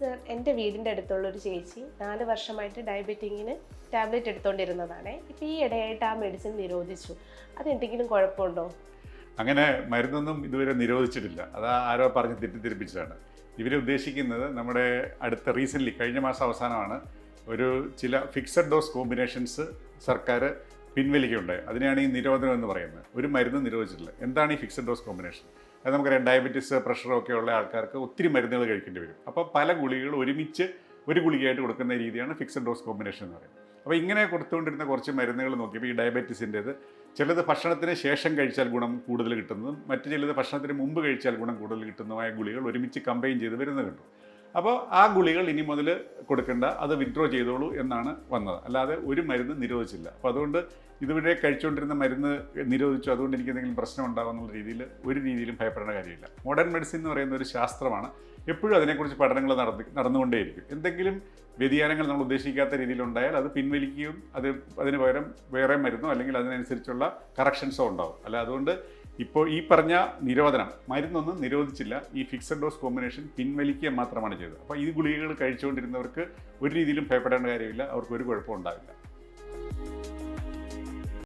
Sir എന്റെ വീടിന്റെ അടുത്തുള്ള ഒരു ചേച്ചി നാല് വർഷമായിട്ട് ഡയബറ്റിങ്ങിന് ടാബ്ലറ്റ് എടുത്തുകൊണ്ടിരുന്നതാണ് ഇപ്പോൾ ഈ ഇടയായിട്ട് ആ മെഡിസിൻ നിരോധിച്ചു. അതെന്തെങ്കിലും കുഴപ്പമുണ്ടോ? അങ്ങനെ മരുന്നൊന്നും ഇതുവരെ നിരോധിച്ചിട്ടില്ല. അത് ആരോ പറഞ്ഞ് തെറ്റിദ്ധരിപ്പിച്ചതാണ്. ഇവർ ഉദ്ദേശിക്കുന്നത് നമ്മുടെ അടുത്ത റീസെന്റ്ലി കഴിഞ്ഞ മാസം അവസാനമാണ് ഒരു ചില ഫിക്സഡ് ഡോസ് കോമ്പിനേഷൻസ് സർക്കാർ പിൻവലിക്കുകയുണ്ടായി അതിനെയാണ് ഈ നിരോധനം എന്ന് പറയുന്നത്. ഒരു മരുന്ന് നിരോധിച്ചിട്ടില്ല. എന്താണ് ഈ ഫിക്സഡ് ഡോസ് കോമ്പിനേഷൻ അത് നമുക്കറിയാം ഡയബറ്റീസ് പ്രഷറൊക്കെ ഉള്ള ആൾക്കാർക്ക് ഒത്തിരി മരുന്നുകൾ കഴിക്കേണ്ടി വരും. അപ്പോൾ പല ഗുളികകൾ ഒരുമിച്ച് ഒരു ഗുളികയായിട്ട് കൊടുക്കുന്ന രീതിയാണ് ഫിക്സഡ് ഡോസ് കോമ്പിനേഷൻ എന്ന് പറയുന്നത്. അപ്പോൾ ഇങ്ങനെ കൊടുത്തുകൊണ്ടിരുന്ന കുറച്ച് മരുന്നുകൾ നോക്കിയപ്പോൾ ഈ ഡയബറ്റീസിന്റേത് ചിലത് ഭക്ഷണത്തിന് ശേഷം കഴിച്ചാൽ ഗുണം കൂടുതൽ കിട്ടുന്നതും മറ്റു ചിലത് ഭക്ഷണത്തിന് മുമ്പ് കഴിച്ചാൽ ഗുണം കൂടുതൽ കിട്ടുന്നതുമായ ഗുളികൾ ഒരുമിച്ച് കമ്പൈൻ ചെയ്ത് വരുന്നത് കണ്ടു. അപ്പോൾ ആ ഗുളികൾ ഇനി മുതൽ കൊടുക്കേണ്ട. അത് വിഡ്രോ ചെയ്തോളൂ എന്നാണ് വന്നത്. അല്ലാതെ ഒരു മരുന്ന് നിരോധിച്ചില്ല. അപ്പോൾ അതുകൊണ്ട് ഇതുവരെ കഴിച്ചുകൊണ്ടിരുന്ന മരുന്ന് നിരോധിച്ചു. അതുകൊണ്ട് എനിക്ക് എന്തെങ്കിലും പ്രശ്നം ഉണ്ടാകുമെന്നുള്ള രീതിയിൽ ഒരു രീതിയിലും ഭയപ്പെടേണ്ട കാര്യമില്ല. മോഡേൺ മെഡിസിൻ എന്ന് പറയുന്ന ഒരു ശാസ്ത്രമാണ്. എപ്പോഴും അതിനെക്കുറിച്ച് പഠനങ്ങൾ നടന്ന് നടന്നുകൊണ്ടേയിരിക്കും. എന്തെങ്കിലും വ്യതിയാനങ്ങൾ നമ്മൾ ഉദ്ദേശിക്കാത്ത രീതിയിലുണ്ടായാൽ അത് പിൻവലിക്കുകയും അത് അതിന് പകരം വേറെ മരുന്നോ അല്ലെങ്കിൽ അതിനനുസരിച്ചുള്ള കറക്ഷൻസോ ഉണ്ടാവും. അല്ല അതുകൊണ്ട് ഇപ്പോൾ ഈ പറഞ്ഞ നിരോധനം മരുന്നൊന്നും നിരോധിച്ചില്ല. ഈ ഫിക്സഡ് ഡോസ് കോമ്പിനേഷൻ പിൻവലിക്കുക മാത്രമാണ് ചെയ്തത്. അപ്പോൾ ഈ ഗുളികകൾ കഴിച്ചുകൊണ്ടിരുന്നവർക്ക് ഒരു രീതിയിലും ഭയപ്പെടേണ്ട കാര്യമില്ല. അവർക്ക് ഒരു കുഴപ്പമുണ്ടാവില്ല